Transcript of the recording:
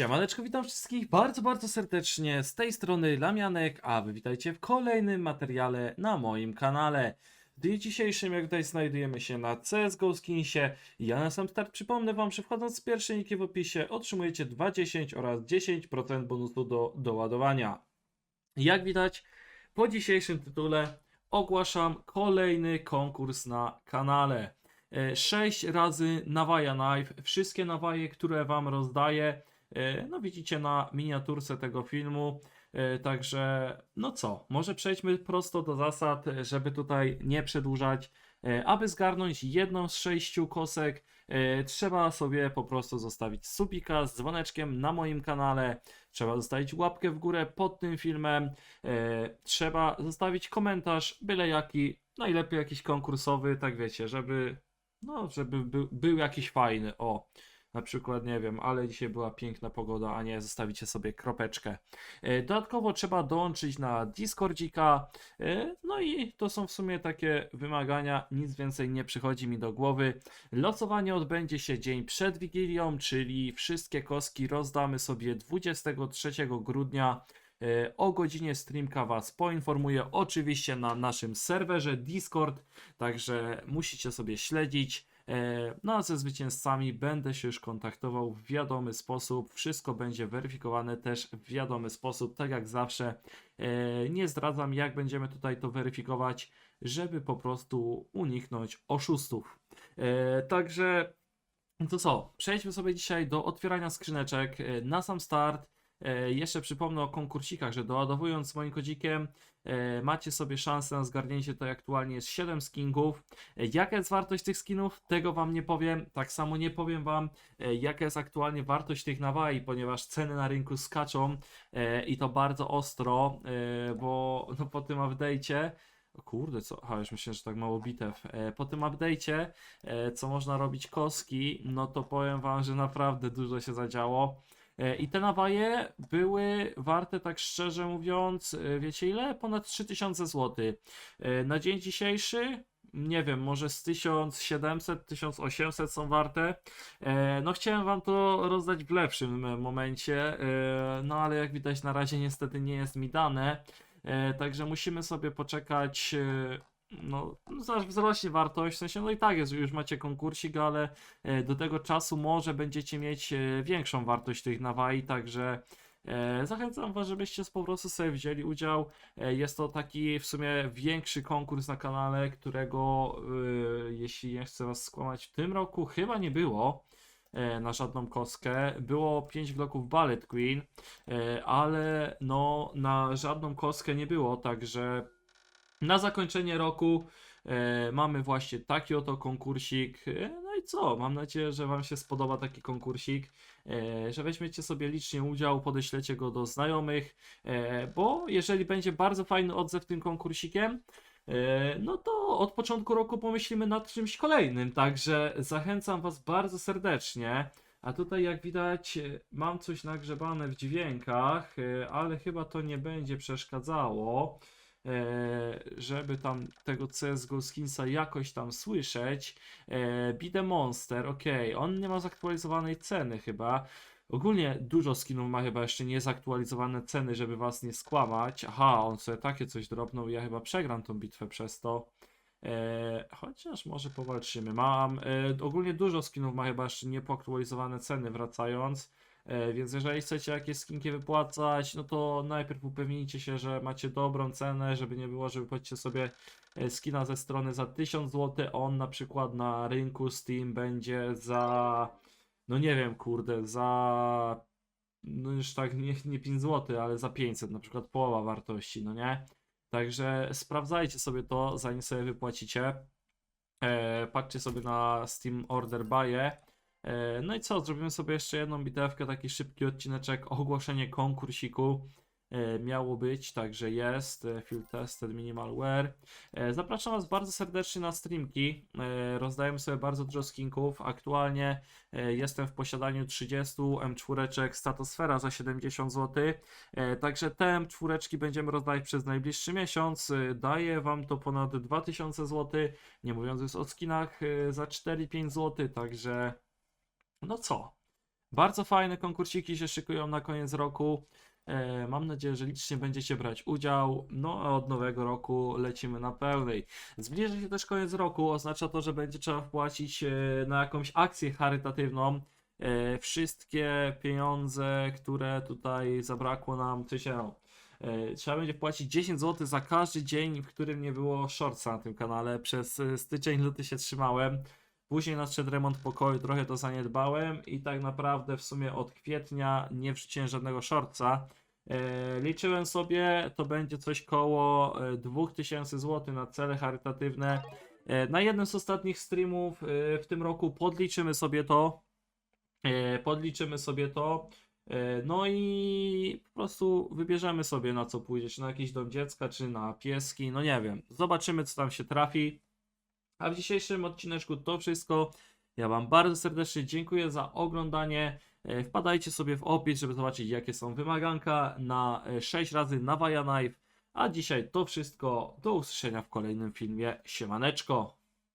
Siemaneczko, witam wszystkich bardzo, bardzo serdecznie. Z tej strony Lamianek, a wy witajcie w kolejnym materiale na moim kanale. W dniu dzisiejszym, jak tutaj znajdujemy się na CSGO Skinsie. Ja na sam start przypomnę wam, że wchodząc z pierwszej linki w opisie otrzymujecie 2,10 oraz 10% bonusu do doładowania. Jak widać, po dzisiejszym tytule ogłaszam kolejny konkurs na kanale. 6 razy nawaja knife. Wszystkie nawaje, które wam rozdaję, e, no widzicie na miniaturce tego filmu. E, Także, no co, może przejdźmy prosto do zasad, e, żeby tutaj nie przedłużać. E, Aby zgarnąć jedną z sześciu kosek, e, trzeba sobie po prostu zostawić subika z dzwoneczkiem na moim kanale. Trzeba zostawić łapkę w górę pod tym filmem. E, Trzeba zostawić komentarz, byle jaki, najlepiej jakiś konkursowy, tak wiecie, żeby no, żeby był, był jakiś fajny. O, na przykład, nie wiem, ale dzisiaj była piękna pogoda, a nie zostawicie sobie kropeczkę. E, Dodatkowo trzeba dołączyć na Discordzika. e, No i to są w sumie takie wymagania, nic więcej nie przychodzi mi do głowy. Losowanie odbędzie się dzień przed Wigilią, czyli wszystkie kostki rozdamy sobie 23 grudnia. E, O godzinie streamka Was poinformuję oczywiście na naszym serwerze Discord, także musicie sobie śledzić. E, No a ze zwycięzcami będę się już kontaktował w wiadomy sposób. Wszystko będzie weryfikowane też w wiadomy sposób, tak jak zawsze. E, Nie zdradzam, jak będziemy tutaj to weryfikować, żeby po prostu uniknąć oszustów. E, Także to co? Przejdźmy sobie dzisiaj do otwierania skrzyneczek. Na sam start. E, jeszcze przypomnę o konkursikach, że doładowując moim kodzikiem e, macie sobie szansę na zgarnięcie tutaj aktualnie jest 7 skinków. E, jaka jest wartość tych skinów? Tego wam nie powiem. Tak samo nie powiem wam jaka jest aktualnie wartość tych nawai, ponieważ ceny na rynku skaczą i to bardzo ostro, bo no, po tym update'cie o kurde, co? Aha, już myślę, że tak mało bitew. Po tym update'cie, co można robić koski, no to powiem wam, że naprawdę dużo się zadziało. E, I te nawaje były warte, tak szczerze mówiąc, e, wiecie ile? Ponad 3000 zł. E, Na dzień dzisiejszy, nie wiem, może z 1700, 1800 są warte. No chciałem wam to rozdać w lepszym momencie, no ale jak widać na razie niestety nie jest mi dane. Także musimy sobie poczekać, no, zaraz wzrośnie wartość, w sensie, no i tak jest, już macie konkursik, ale e, do tego czasu może będziecie mieć e, większą wartość tych nawai, także e, zachęcam Was, żebyście po prostu sobie wzięli udział. Jest to taki w sumie większy konkurs na kanale, którego, jeśli nie chcę Was skłamać, w tym roku chyba nie było na żadną kostkę. Było 5 bloków Ballet Queen, ale no na żadną kostkę nie było, także na zakończenie roku e, mamy właśnie taki oto konkursik. E, no i co? Mam nadzieję, że Wam się spodoba taki konkursik, e, że weźmiecie sobie licznie udział, podeślecie go do znajomych, bo jeżeli będzie bardzo fajny odzew tym konkursikiem, no to od początku roku pomyślimy nad czymś kolejnym. Także zachęcam Was bardzo serdecznie. A tutaj, jak widać, mam coś nagrzebane w dźwiękach, ale chyba to nie będzie przeszkadzało żeby tam tego CSGO skinsa jakoś tam słyszeć. E, the Monster, ok, on nie ma zaktualizowanej ceny chyba. Ogólnie dużo skinów ma chyba jeszcze niezaktualizowane ceny, żeby was nie skłamać. Aha, on sobie takie coś dropnął i ja chyba przegram tą bitwę przez to. E, chociaż może powalczymy. Mam e, ogólnie dużo skinów ma chyba jeszcze niepoaktualizowane ceny wracając. E, Więc jeżeli chcecie jakieś skinki wypłacać, no to najpierw upewnijcie się, że macie dobrą cenę, żeby nie było, że wypłacicie sobie e, skina ze strony za 1000 zł, on na przykład na rynku Steam będzie za, no nie wiem, kurde, za, no już tak nie, nie 5 zł, ale za 500, na przykład połowa wartości, no nie? Także sprawdzajcie sobie to, zanim sobie wypłacicie. E, patrzcie sobie na Steam Order Buy. E, No i co, zrobimy sobie jeszcze jedną bitewkę, taki szybki odcineczek, ogłoszenie konkursiku. E, miało być, także jest, e, Field Tested Minimalware. Zapraszam Was bardzo serdecznie na streamki, rozdajemy sobie bardzo dużo skinków, aktualnie jestem w posiadaniu 30 M4 Statosfera za 70 zł, Także te M4 będziemy rozdawać przez najbliższy miesiąc, daje Wam to ponad 2000 zł, nie mówiąc już o skinach za 4-5 zł, także no co? Bardzo fajne konkursiki się szykują na koniec roku. E, Mam nadzieję, że licznie będziecie brać udział. No a od nowego roku lecimy na pełnej. Zbliża się też koniec roku, oznacza to, że będzie trzeba wpłacić e, na jakąś akcję charytatywną. E, Wszystkie pieniądze, które tutaj zabrakło nam, czy się e, trzeba będzie wpłacić 10 zł za każdy dzień, w którym nie było shortsa na tym kanale. Przez styczeń, luty się trzymałem. Później nadszedł remont pokoju, trochę to zaniedbałem i tak naprawdę w sumie od kwietnia nie wrzuciłem żadnego shortsa. E, liczyłem sobie, to będzie coś koło e, 2000 zł na cele charytatywne. E, na jednym z ostatnich streamów e, w tym roku podliczymy sobie to. E, podliczymy sobie to. E, No i po prostu wybierzemy sobie na co pójdzie, czy na jakiś dom dziecka, czy na pieski, no nie wiem. Zobaczymy co tam się trafi. A w dzisiejszym odcineczku to wszystko. Ja Wam bardzo serdecznie dziękuję za oglądanie. E, Wpadajcie sobie w opis, żeby zobaczyć jakie są wymaganka na e, 6 razy na Knife. A dzisiaj to wszystko. Do usłyszenia w kolejnym filmie. Siemaneczko.